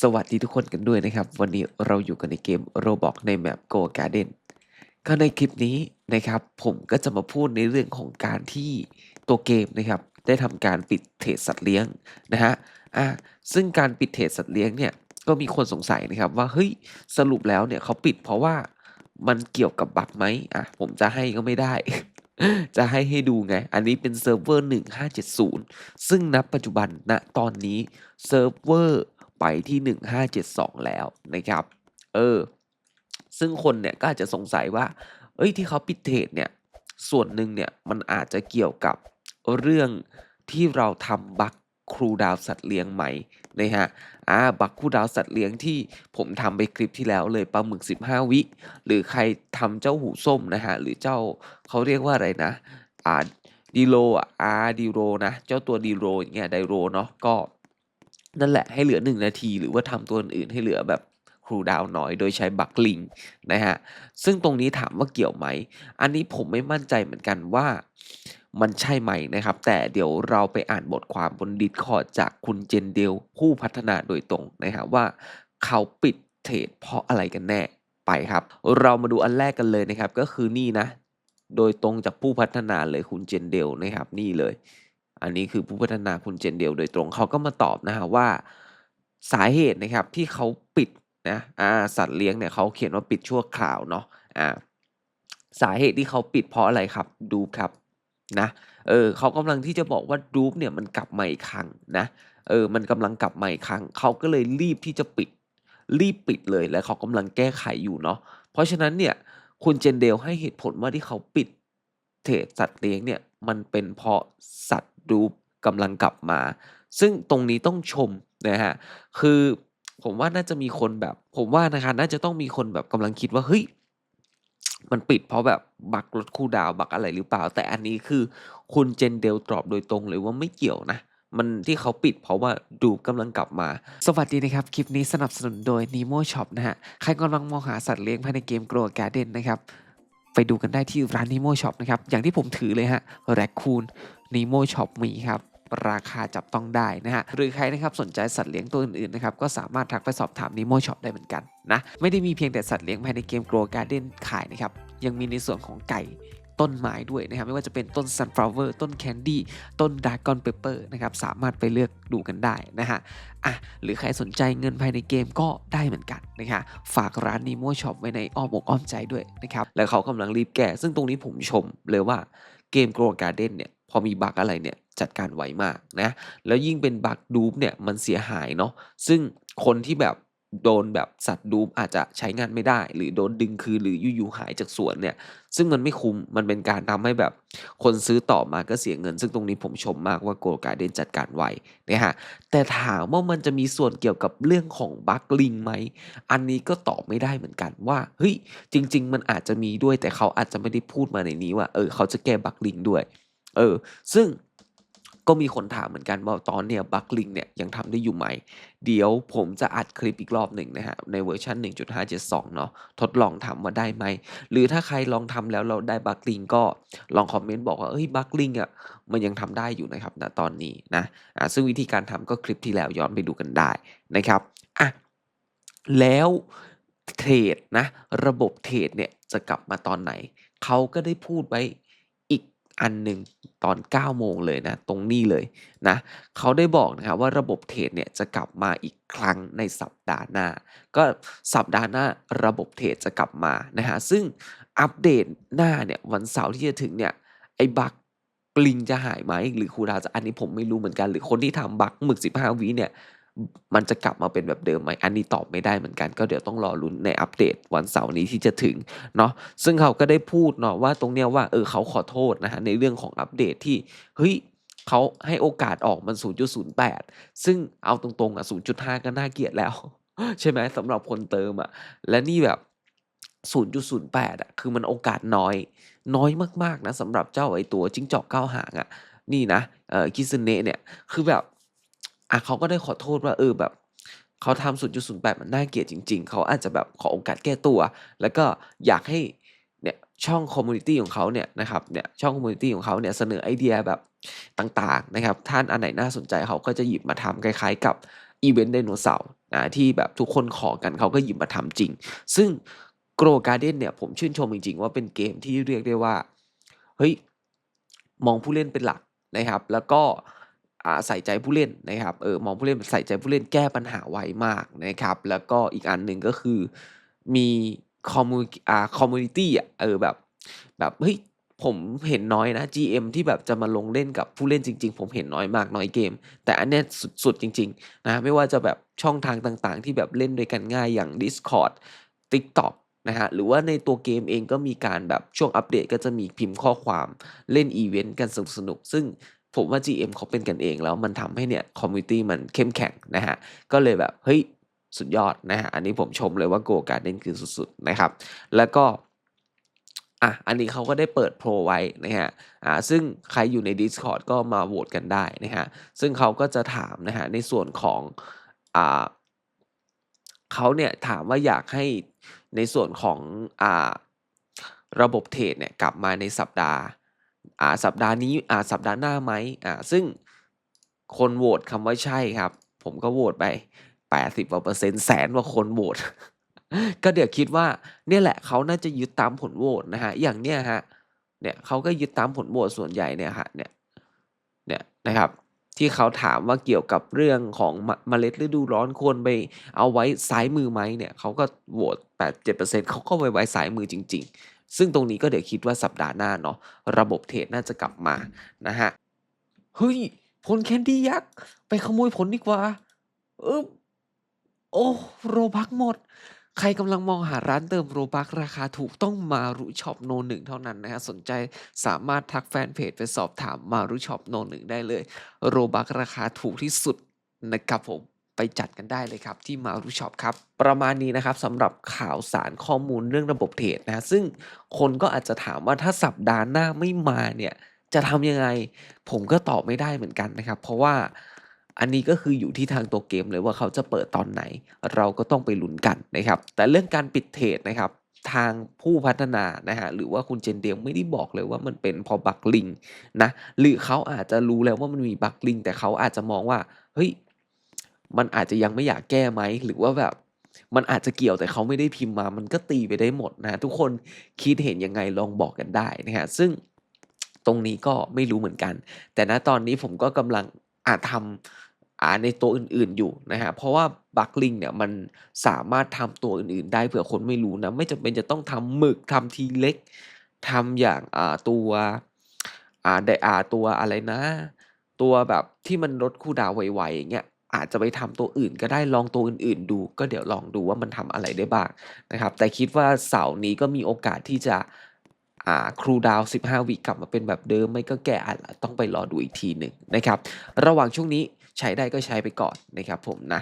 สวัสดีทุกคนกันด้วยนะครับ วันนี้เราอยู่กันในเกม Roblox ในแมป Go Garden ก็ในคลิปนี้นะครับ ผมก็จะมาพูดในเรื่องของการที่ตัวเกมนะครับ ได้ทำการปิดเทรดสัตว์เลี้ยงนะฮะอ่าซึ่งการปิดเทรดสัตว์เลี้ยงเนี่ยก็มีคนสงสัยนะครับว่าเฮ้ยสรุปแล้วเนี่ยเขาปิดเพราะว่ามันเกี่ยวกับบั๊กไหมอะผมจะให้ก็ไม่ได้ จะให้ให้ดูไง อันนี้เป็นเซิร์ฟเวอร์ 1570 ซึ่งณปัจจุบันณตอนนี้เซิร์ฟเวอร์ ไปที่ 1572 แล้วนะครับ เออ ซึ่งคนเนี่ยก็อาจจะสงสัยว่า เอ้ยที่เขาปิดเทรดเนี่ย ส่วนหนึ่งเนี่ยมันอาจจะเกี่ยวกับเรื่องที่เราทำบัคครูดาวสัตว์เลี้ยงไหมนะฮะ อ่า บัคครูดาวสัตว์เลี้ยงที่ผมทำไปคลิปที่แล้วเลยปลาหมึก 15 วิ หรือใครทำเจ้าหูส้มนะฮะ หรือเจ้าเขาเรียกว่าอะไรนะ อ่าดีโรอ่าดีโรนะ เจ้าตัวดีโรอย่างเงี้ยไดโรเนาะ ก็ นั่นแหละให้เหลือ 1 นาที หรือว่าทำตัวอื่นๆให้เหลือแบบครูดาวน้อยโดยใช้บัคลิงนะฮะ ซึ่งตรงนี้ถามว่าเกี่ยวไหม อันนี้ผมไม่มั่นใจเหมือนกันว่ามันใช่ไหมนะครับ แต่เดี๋ยวเราไปอ่านบทความบนดิสคอร์ดจากคุณเจนเดลผู้พัฒนาโดยตรงนะฮะว่าเขาปิดเทรดเพราะอะไรกันแน่ไปครับ เรามาดูอันแรกกันเลยนะครับ ก็คือนี่นะ โดยตรงจากผู้พัฒนาเลยคุณเจนเดลนะครับนี่เลย อันนี้คือผู้พัฒนาคุณเจนเดลโดยตรงเขาก็มาตอบนะฮะว่าสาเหตุนะครับที่เขาปิดนะอ่าสัตว์เลี้ยงเนี่ยเขาเขียนว่าปิดชั่วคราวเนาะอ่าสาเหตุที่เขาปิดเพราะอะไรครับดูครับนะเออเขากำลังที่จะบอกว่าดูปเนี่ยมันกลับมาอีกครั้งนะเออมันกำลังกลับมาอีกครั้งเขาก็เลยรีบที่จะปิด รีบปิดเลยและเขากำลังแก้ไขอยู่เนาะเพราะฉะนั้นเนี่ยคุณเจนเดลให้เหตุผลว่าที่เขาปิดเทรดสัตว์เลี้ยงเนี่ยมันเป็นเพราะสัตว์ ดูปกำลังกลับมา ซึ่งตรงนี้ต้องชมนะฮะคือผมว่าน่าจะมีคนแบบ ผมว่านะคะน่าจะต้องมีคนแบบกำลังคิดว่าเฮ้ยมันปิดเพราะแบบบักลดคูลดาวบักอะไรหรือเปล่า แต่อันนี้คือคุณเจนเดลตอบโดยตรงเลยว่าไม่เกี่ยวนะมันที่เขาปิดเพราะว่าดูกำลังกลับมา สวัสดีนะครับ คลิปนี้สนับสนุนโดย Nemo Shop นะฮะ ใครกำลังมองหาสัตว์เลี้ยงภายในเกม Grow Garden นะครับ ไปดูกันได้ที่ร้านนีโมช็อปนะครับ อย่างที่ผมถือเลยฮะแรคคูนนิโมช็อปมีครับราคาจับต้องได้นะฮะ หรือใครนะครับสนใจสัตว์เลี้ยงตัวอื่นๆนะครับก็สามารถทักไปสอบถามนีโมช็อปได้เหมือนกันนะ ไม่ได้มีเพียงแต่สัตว์เลี้ยงภายในเกม Grow Garden ขายนะครับ ยังมีในส่วนของไก่ ต้นไม้ด้วยนะครับไม่ว่าจะเป็นต้น sunflower ต้น candy ต้น dragon pepper นะครับสามารถไปเลือกดูกันได้นะฮะอะหรือใครสนใจเงินภายในเกมก็ได้เหมือนกันนะฮะฝากร้าน Nemo Shop ไว้ในอ้อมอกอ้อมใจด้วยนะครับแล้วเขากำลังรีบแก้ ซึ่งตรงนี้ผมชมเลยว่าเกม Grow Garden เนี่ยพอมีบั๊กอะไรเนี่ยจัดการไวมากนะแล้วยิ่งเป็นบั๊กดูปเนี่ยมันเสียหายเนาะซึ่งคนที่แบบ โดนแบบสัตว์ดูปอาจจะใช้งานไม่ได้ หรือโดนดึงคืนหรืออยู่ๆหายจากสวนเนี่ย ซึ่งมันไม่คุ้มมันเป็นการทำให้แบบคนซื้อต่อมาก็เสียเงิน ซึ่งตรงนี้ผมชมมากว่าโกลการ์เดนจัดการไวนะฮะแต่ถามว่ามันจะมีส่วนเกี่ยวกับเรื่องของบั๊กลิงไหม อันนี้ก็ตอบไม่ได้เหมือนกันว่าเฮ้ยจริง ๆ มันอาจจะมีด้วยแต่เขาอาจจะไม่ได้พูดมาในนี้ว่าเออเขาจะแก้บั๊กลิงด้วย เออ ซึ่ง ก็มีคนถามเหมือนกันว่าตอนเนี้ยบัคลิงเนี่ยยังทำได้อยู่ไหม เดี๋ยวผมจะอัดคลิปอีกรอบหนึ่งนะฮะในเวอร์ชัน1.572 เนาะทดลองทำว่าได้ไหม หรือถ้าใครลองทำแล้วเราได้บัคลิงก็ลองคอมเมนต์บอกว่าเอ้ยบัคลิงอะมันยังทำได้อยู่นะครับณตอนนี้นะอ่าซึ่งวิธีการทำก็คลิปที่แล้วย้อนไปดูกันได้นะครับอะแล้วเทรดนะระบบเทรดเนี่ยจะกลับมาตอนไหน เขาก็ได้พูดไว้ อันหนึ่งตอน 9 โมงเลยนะ ตรงนี้เลยนะเขาได้บอกนะครับว่าระบบเทรดเนี่ยจะกลับมาอีกครั้งในสัปดาห์หน้า ก็สัปดาห์หน้าระบบเทรดจะกลับมานะฮะซึ่งอัปเดตหน้าเนี่ยวันเสาร์ที่จะถึงเนี่ยไอ้บักลิงจะหายไหมหรือคูดาจะอันนี้ผมไม่รู้เหมือนกัน หรือคนที่ทำบักหมึก 15วิเนี่ย มันจะกลับมาเป็นแบบเดิมไหมอันนี้ตอบไม่ได้เหมือนกันก็เดี๋ยวต้องรอลุ้นในอัปเดตวันเสาร์นี้ที่จะถึงเนาะซึ่งเขาก็ได้พูดเนาะว่าตรงเนี้ยว่าเออเขาขอโทษนะฮะในเรื่องของอัปเดตที่เฮ้ยเขาให้โอกาสออกมัน 0.08 ซึ่งเอาตรงๆอะ0.5 ก็น่าเกลียดแล้ว ใช่ไหมสำหรับคนเติมอะและนี่แบบ 0.08อะคือมันโอกาสน้อย น้อยมากๆนะสำหรับเจ้าไอ้ตัวจิ้งจอกเก้าหางอะนี่นะเออคิซึเนะเนี่ย คือแบบ อะเขาก็ได้ขอโทษว่าเออแบบเขาทำ0.08มันน่าเกลียดจริง ๆ เขาอาจจะแบบขอโอกาสแก้ตัว แล้วก็อยากให้เนี่ยช่องคอมมูนิตี้ของเขาเนี่ยนะครับเนี่ยช่องคอมมูนิตี้ของเขาเนี่ยเสนอไอเดียแบบต่างๆนะครับท่านอันไหนน่าสนใจเขาก็จะหยิบมาทำคล้าย ๆ กับอีเวนต์ไดโนเสาร์นะที่แบบทุกคนขอกันเขาก็หยิบมาทำจริง ซึ่ง Grow Garden เนี่ยผมชื่นชมจริง ๆ ว่าเป็นเกมที่เรียกได้ว่าเฮ้ยมองผู้เล่นเป็นหลักนะครับ แล้วก็ ใส่ใจผู้เล่นนะครับเออมองผู้เล่นใส่ใจผู้เล่นแก้ปัญหาไวมากนะครับ แล้วก็อีกอันหนึ่งก็คือมีคอมมูอ่าคอมมูนิตี้อะเออแบบแบบเฮ้ยผมเห็นน้อยนะ GM ที่แบบจะมาลงเล่นกับผู้เล่นจริง ๆ ผมเห็นน้อยมากน้อยเกม แต่อันเนี้ยสุดๆจริงๆนะไม่ว่าจะแบบช่องทางต่างๆ ที่แบบเล่นด้วยกันง่ายอย่าง Discord TikTok นะฮะหรือว่าในตัวเกมเองก็มีการแบบช่วงอัปเดตก็จะมีพิมพ์ข้อความเล่นอีเวนต์กันสนุกๆซึ่ง ผมว่า GM เขาเป็นกันเองแล้วมันทำให้เนี่ยคอมมิวนิตี้มันเข้มแข็งนะฮะ ก็เลยแบบเฮ้ยสุดยอดนะฮะ อันนี้ผมชมเลยว่า Grow Garden คือสุดๆนะครับ แล้วก็อะ อันนี้เขาก็ได้เปิดโพลไว้นะครับอ่า ซึ่งใครอยู่ใน Discord ก็มาโหวตกันได้นะครับซึ่งเขาก็จะถามนะครับในส่วนของอ่าเขาเนี่ยถามว่าอยากให้ในส่วนของอ่าระบบเทรดเนี่ยกลับมาในสัปดาห์ อ่าสัปดาห์นี้อ่าสัปดาห์หน้าไหมอ่าซึ่งคนโหวตคำว่าใช่ครับ ผมก็โหวตไป80กว่าเปอร์เซ็นต์แสนกว่าคนโหวตก็เดี๋ยวคิดว่าเนี่ยแหละเขาน่าจะยึดตามผลโหวตนะครับอย่างเนี้ยครับเนี่ยเขาก็ยึดตามผลโหวตส่วนใหญ่เนี่ยครับเนี่ยเนี่ยนะครับ ที่เขาถามว่าเกี่ยวกับเรื่องของเมล็ดฤดูร้อนควรไปเอาไว้ซ้ายมือไหมเนี่ยเขาก็โหวต87%เขาก็ไปไว้ซ้ายมือจริง ๆ ซึ่งตรงนี้ก็เดี๋ยวคิดว่าสัปดาห์หน้าเนาะระบบเทรดน่าจะกลับมานะครับเฮ้ยผลแคนดี้ยักษ์ไปขโมยผลดีกว่าอึ๊บโอ้ Robux หมด ใครกำลังมองหาร้านเติม Robux ราคาถูกต้อง Maru Shop No 1เท่านั้นนะครับสนใจสามารถทักแฟนเพจไปสอบถาม Maru Shop No 1ได้เลย Robux ราคาถูกที่สุดนะครับผม ไปจัดกันได้เลยครับที่ Maru Shop ครับ ประมาณนี้นะครับสำหรับข่าวสารข้อมูลเรื่องระบบเทรดนะซึ่งคนก็อาจจะถามว่าถ้าสัปดาห์หน้าไม่มาเนี่ยจะทำยังไง?ผมก็ตอบไม่ได้เหมือนกันนะครับ เพราะว่าอันนี้ก็คืออยู่ที่ทางตัวเกมเลยว่าเขาจะเปิดตอนไหน เราก็ต้องไปลุ้นกันนะครับ แต่เรื่องการปิดเทรดนะครับ ทางผู้พัฒนานะครับหรือว่าคุณเจนเดลไม่ได้บอกเลยว่ามันเป็นพราะบักลิงนะหรือเขาอาจจะรู้แล้วว่ามันมีบักลิงแต่เขาอาจจะมองว่าเฮ้ย มันอาจจะยังไม่อยากแก้ไหมหรือว่าแบบ มันอาจจะเกี่ยวแต่เขาไม่ได้พิมพ์มา มันก็ตีไปได้หมดนะ ทุกคนคิดเห็นยังไงลองบอกกันได้นะครับซึ่งตรงนี้ก็ไม่รู้เหมือนกัน แต่ณตอนนี้ผมก็กำลังอ่าทำอ่าในตัวอื่นๆอยู่นะครับเพราะว่าบักลิงเนี่ยมันสามารถทำตัวอื่นๆ ได้เผื่อคนไม่รู้นะ ไม่จำเป็นจะต้องทำหมึกทำ T-Rex ทำอย่างอ่าตัวอ่าไดอ่าตัวอะไรนะ ตัวแบบที่มันลดคูลดาวไวๆอย่างเงี้ย อาจจะไปทำตัวอื่นก็ได้ลองตัวอื่นๆ ดู ก็เดี๋ยวลองดูว่ามันทำอะไรได้บ้างนะครับ แต่คิดว่าเสาร์นี้ก็มีโอกาสที่จะครูดาว 15 วิกลับมาเป็นแบบเดิม ไม่ก็แก้อัดต้องไปรอดูอีกทีหนึ่งนะครับ ระหว่างช่วงนี้ใช้ได้ก็ใช้ไปก่อนนะครับผมนะ